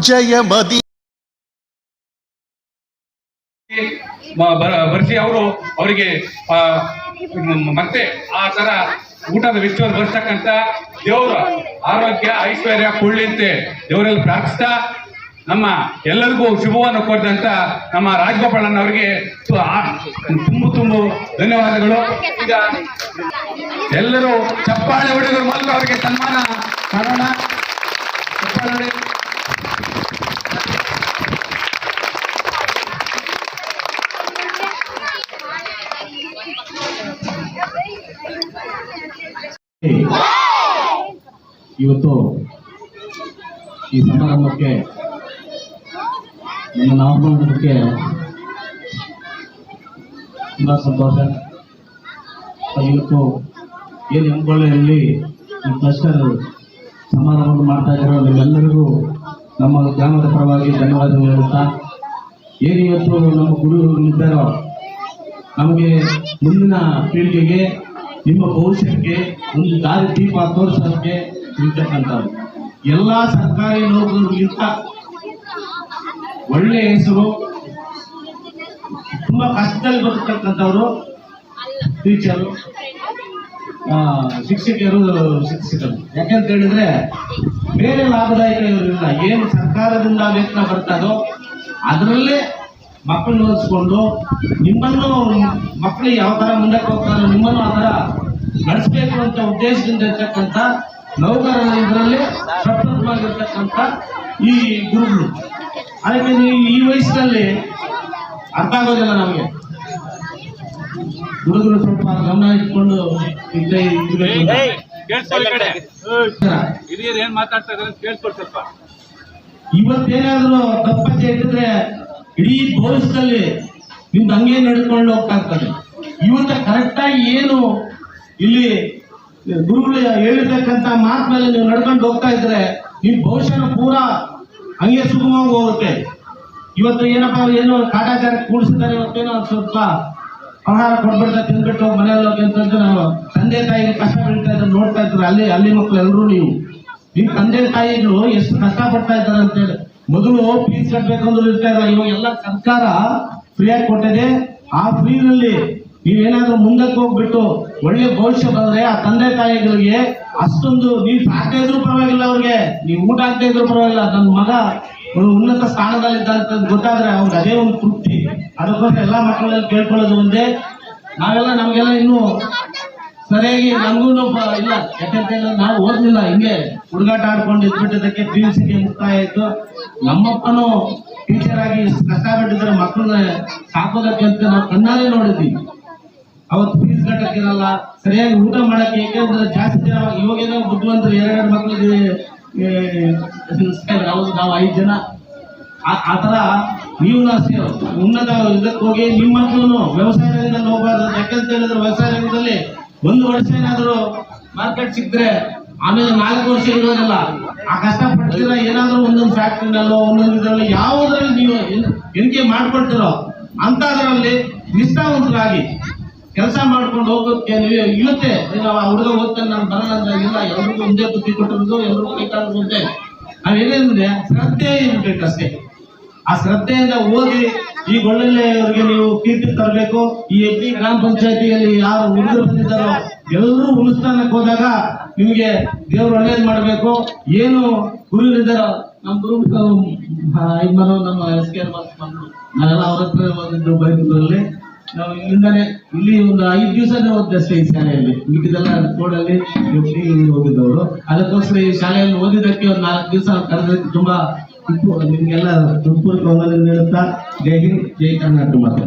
ಜಯಮದಿ ಮ- ಬ- ಬರ್ಸಿ ಅವರು, ಅವರಿಗೆ ಮತ್ತೆ ಆ ತರ ಊಟದ ವೆಚ್ಚವನ್ನು ಬರ್ತಕ್ಕಂತ ದೇವರ ಆರೋಗ್ಯ, ಐಶ್ವರ್ಯ, ಕೊಳ್ಳಿಂತೆ ದೇವರಲ್ಲಿ ಪ್ರಾರ್ಥಿಸ್ತಾ ನಮ್ಮ ಎಲ್ಲರಿಗೂ ಶುಭವನ್ನು ಕೋರಿದಂತ ನಮ್ಮ ರಾಜಗೋಪಾಲನ್ ಅವರಿಗೆ ತು- ಆ- ತುಂಬು ತುಂಬು ಧನ್ಯವಾದಗಳು. ಈಗ ಎಲ್ಲರೂ ಚಪ್ಪಾಳೆ ಹೊಡೆದು ಮೂಲಕ ಅವರಿಗೆ ಸನ್ಮಾನ ಮಾಡೋಣ. ಚಪ್ಪಾಳೆ ಇವತ್ತು ಈ ಸಮಾರಂಭಕ್ಕೆ ನಮ್ಮ ಆಹ್ವಾನಕ್ಕೆ ತುಂಬ ಸಂತೋಷ. ಇವತ್ತು ಏನು ಹೆಂಗೊಳ್ಳೆಯಲ್ಲಿ ಈ ಕ್ಲಸ್ಟರ್ ಸಮಾರಂಭವನ್ನು ಮಾಡ್ತಾ ಇದ್ದಾರೆ ನಿಮ್ಮೆಲ್ಲರಿಗೂ ನಮ್ಮ ಗ್ರಾಮದ ಪರವಾಗಿ ಧನ್ಯವಾದಗಳು ಹೇಳುತ್ತಾ, ಏನು ಇವತ್ತು ನಮ್ಮ ಗುರುಗಳಿದ್ದಾರೋ ನಮಗೆ ಮುಂದಿನ ಪೀಳಿಗೆಗೆ, ನಿಮ್ಮ ಭವಿಷ್ಯಕ್ಕೆ, ಒಂದು ದಾರಿ ದೀಪ ತೋರಿಸೋದಕ್ಕೆ ಇರ್ತಕ್ಕಂಥದ್ದು ಎಲ್ಲ ಸರ್ಕಾರಿ ನೌಕರರಿಗಿಂತ ಒಳ್ಳೆಯ ಹೆಸರು, ತುಂಬಾ ಕಷ್ಟದಲ್ಲಿ ಬರ್ತಕ್ಕಂಥವ್ರು ಟೀಚರು ಶಿಕ್ಷಕರು ಶಿಕ್ಷಕರು ಯಾಕೆಂತ ಹೇಳಿದ್ರೆ ಬೇರೆ ಲಾಭದಾಯಕ ಇರಲಿಲ್ಲ ಏನು ಸರ್ಕಾರದಿಂದ ವೇತನ ಬರ್ತದೋ ಅದರಲ್ಲೇ ಮಕ್ಕಳನ್ನ ಓದಿಸ್ಕೊಂಡು ನಿಮ್ಮನ್ನು ಮಕ್ಕಳು ಯಾವ ಥರ ಮುಂದಕ್ಕೆ ಹೋಗ್ತಾರೋ, ನಿಮ್ಮನ್ನು ಆ ಥರ ನಡೆಸಬೇಕು ಅಂತ ಉದ್ದೇಶದಿಂದ ಇರ್ತಕ್ಕಂಥ ನೌಕರರ ಇದರಲ್ಲೇ ಈ ಗುರುಗಳು. ಅದಕ್ಕೆ ನೀವು ಈ ವಯಸ್ಸಿನಲ್ಲಿ ಅರ್ಥ ಆಗೋದಿಲ್ಲ ನಮಗೆ. ಗುರುಗಳು ಸ್ವಲ್ಪ ಗಮನ ಇಟ್ಕೊಂಡು ಇದ್ದೇ ಏನ್ ಮಾತಾಡ್ತಾ ಸ್ವಲ್ಪ. ಇವತ್ತೇನಾದ್ರೂ ತಪ್ಪಚ್ಚೆ ಇಟ್ಟಿದ್ರೆ ಇಡೀ ಭವಿಷ್ಯದಲ್ಲಿ ನಿಮ್ದು ಹಂಗೆ ನಡ್ಕೊಂಡು ಹೋಗ್ತಾ ಇರ್ತದೆ. ಇವತ್ತ ಕರೆಕ್ಟಾಗಿ ಏನು ಇಲ್ಲಿ ಗುರುಗಳು, ಹೇಳಿರ್ತಕ್ಕಂಥ ಮಾತಿನಲ್ಲಿ ನೀವು ನಡ್ಕೊಂಡು ಹೋಗ್ತಾ ಇದ್ರೆ ನಿಮ್ ಭವಿಷ್ಯನ ಪೂರಾ ಹಂಗೆ ಸುಗಮವಾಗಿ ಹೋಗುತ್ತೆ. ಇವತ್ತು ಏನಪ್ಪ ಏನು ಕಾಟಾಚಾರ ಕೂಡಿಸಿದ್ದಾರೆ, ಇವತ್ತೇನೋ ಸ್ವಲ್ಪ ಆಹಾರ ಕೊಟ್ಬಿಡ್ತಾ ತಿನ್ಬಿಟ್ಟು ಮನೆಯಲ್ಲಿ ಅಂತ ಅಂತಂದ್ರೆ ನಾವು ತಂದೆ ತಾಯಿಗೆ ಕಷ್ಟ ಬೀಳ್ತಾ ಇದ್ರೆ ನೋಡ್ತಾ ಇದ್ರು. ಅಲ್ಲಿ ಅಲ್ಲಿ ಮಕ್ಕಳು ಎಲ್ಲರೂ ನೀವು. ನಿಮ್ ತಂದೆ ತಾಯಿಗಳು ಎಷ್ಟು ಕಷ್ಟ ಪಡ್ತಾ ಇದ್ದಾರೆ ಅಂತ ಹೇಳಿ. ಮೊದಲು ಫೀಸ್ ಕಟ್ಬೇಕಂದ್ರೆ ಇರ್ತಾ ಇಲ್ಲ ಇವಾಗ ಎಲ್ಲ ಸರ್ಕಾರ ಫ್ರೀಯಾಗಿ ಕೊಟ್ಟಿದೆ. ಆ ಫ್ರೀನಲ್ಲಿ ನೀವೇನಾದ್ರೂ ಮುಂದಕ್ಕೆ ಹೋಗ್ಬಿಟ್ಟು ಒಳ್ಳೆ ಭವಿಷ್ಯ ಬಂದ್ರೆ ಆ ತಂದೆ ತಾಯಿಗಳಿಗೆ ಅಷ್ಟೊಂದು ನೀವು ಸಾಕ್ತಾ ಇದ್ರು ಪರವಾಗಿಲ್ಲ ಅವ್ರಿಗೆ. ನೀವು ಊಟ ಆಗ್ತಾ ಇದ್ರು ಪರವಾಗಿಲ್ಲ. ನನ್ನ ಮಗ ಒಂದು ಉನ್ನತ ಸ್ಥಾನದಲ್ಲಿದ್ದಂತ ಗೊತ್ತಾದ್ರೆ ಅವ್ರಿಗೆ ಅದೇ ಒಂದು ತೃಪ್ತಿ. ಅದಕ್ಕೋಸ್ಕರ ಎಲ್ಲಾ ಮಕ್ಕಳಲ್ಲಿ ಕೇಳ್ಕೊಳ್ಳೋದು ಒಂದೇ. ನಾವೆಲ್ಲ ನಮ್ಗೆಲ್ಲ ಇನ್ನೂ ಸರಿಯಾಗಿ ನಮಗೂ ಇಲ್ಲ, ಯಾಕಂತ ಹೇಳಿದ್ರೆ ನಾವು ಓದ್ಲಿಲ್ಲ. ಹಿಂಗೆ ಹುಡುಗಾಟ ಆಡ್ಕೊಂಡು ಇದ್ಬಿಟ್ಟಿದ್ದಕ್ಕೆ ಪಿ ಯು ಸಿಗೆ ಮುಕ್ತಾಯ ಆಯ್ತು. ನಮ್ಮಪ್ಪನು ಟೀಚರ್ ಆಗಿ ಕಷ್ಟ ಬಿಟ್ಟಿದ್ರೆ ಮಕ್ಕಳನ್ನ ಸಾಕೋದಕ್ಕೆ ಅಂತ ನಾವು ಕಣ್ಣಾರೆ ನೋಡಿದ್ವಿ. ಅವತ್ತು ಫೀಸ್ ಕಟ್ಟಕ್ಕಿರಲ್ಲ. ಸರಿಯಾಗಿ ಊಟ ಮಾಡಕ್ಕೆ ಏಕೆಂದ್ರೆ ಜಾಸ್ತಿ ಜನ ಇವಾಗೇನೋ ಬುದ್ಧಿವಂತರು ಎರಡೆರಡು ಮಕ್ಕಳಿಗೆ ನಾವು ನಾವು ಐದು ಜನ. ಆ- ತರ ನೀವು ಅಷ್ಟೇ ಉನ್ನತ ಇದಕ್ಕೆ ಹೋಗಿ ನಿಮ್ಮ ಮಕ್ಕಳು ವ್ಯವಸಾಯ ರಂಗದಲ್ಲಿ ಹೋಗಬಾರ್ದು ಯಾಕಂತ ಹೇಳಿದ್ರೆ ವ್ಯವಸಾಯ ರಂಗದಲ್ಲಿ ಒಂದು ವರ್ಷ ಏನಾದರೂ ಮಾರ್ಕೆಟ್ ಸಿಕ್ಕಿದ್ರೆ ಆಮೇಲೆ ನಾಲ್ಕು ವರ್ಷ ಇರೋದಿಲ್ಲ. ಆ ಕಷ್ಟ ಪಡ್ತೀರ ಏನಾದ್ರೂ ಒಂದೊಂದು ಫ್ಯಾಕ್ಟ್ರಿನಲ್ಲೋ ಒಂದೊಂದು ಇದರಲ್ಲಿ ಯಾವುದರಲ್ಲಿ ನೀವು ಎಣಿಕೆ ಮಾಡ್ಕೊಳ್ತಿರೋ ಅಂತದ್ರಲ್ಲಿ ನಿಷ್ಠಾವಂತರಾಗಿ ಕೆಲಸ ಮಾಡ್ಕೊಂಡು ಹೋಗೋದಕ್ಕೆ ನೀವು ಇರುತ್ತೆ ನೀವು ಹುಡುಗ ಓದ್ತಾನೆ ನಾನು ಬರಲ್ಲ ಅಂದ್ರೆ ಇಲ್ಲ, ಎಲ್ರಿಗೂ ಒಂದೇ ಬುದ್ಧಿ ಕೊಟ್ಟಿರೋದು, ಎಲ್ರಿಗೂ ಬೇಕಾದ್ರೆ ಒಂದೇ. ಶ್ರದ್ಧೆ ಇರ್ಬೇಕಷ್ಟೇ ಆ ಶ್ರದ್ಧೆಯಿಂದ ಓದಿ ಈ ಗೊಳ್ಳೆಯವರಿಗೆ ನೀವು ಕೀರ್ತಿ ತರಬೇಕು. ಈ ಎಗ್ರಿ ಗ್ರಾಮ ಪಂಚಾಯತಿಯಲ್ಲಿ ಯಾರು ಹುಡುಗರು ಬಂದಿದ್ದಾರೋ ಎಲ್ಲರೂ ಉಳಿಸ್ತಾನಕ್ಕೆ ಹೋದಾಗ ನಿಮಗೆ ದೇವ್ರು ಒಳ್ಳೇದು ಮಾಡಬೇಕು. ಏನು ಗುರುಗಳಿದ್ದಾರೋ ನಮ್ಮ ಗುರು ನಮ್ಮ ಎಸ್ ಕೆ ನಾವೆಲ್ಲ ಅವ್ರ ಹತ್ರ ಬಂದಿದ್ದು ನಾವು ಇಲ್ಲಿಂದಾನೆ ಇಲ್ಲಿ ಒಂದು ಐದು ದಿವಸನೇ ಓದಿದಷ್ಟೇ ಈ ಶಾಲೆಯಲ್ಲಿ. ಮಿಕ್ಕಿದೆಲ್ಲ ಕೋಡಲ್ಲಿ ಹೋಗಿದ್ದವರು. ಅದಕ್ಕೋಸ್ಕರ ಈ ಶಾಲೆಯಲ್ಲಿ ಓದಿದ್ದಕ್ಕೆ ಒಂದು ನಾಲ್ಕು ದಿವಸ ಕರೆದಕ್ಕೆ ತುಂಬಾ ನಿಮಗೆಲ್ಲ ವಂದನೆ ನೀಡುತ್ತಾ ಜೈ ಹಿಂದ್, ಜೈ ಕರ್ನಾಟಕ ಮಾತು.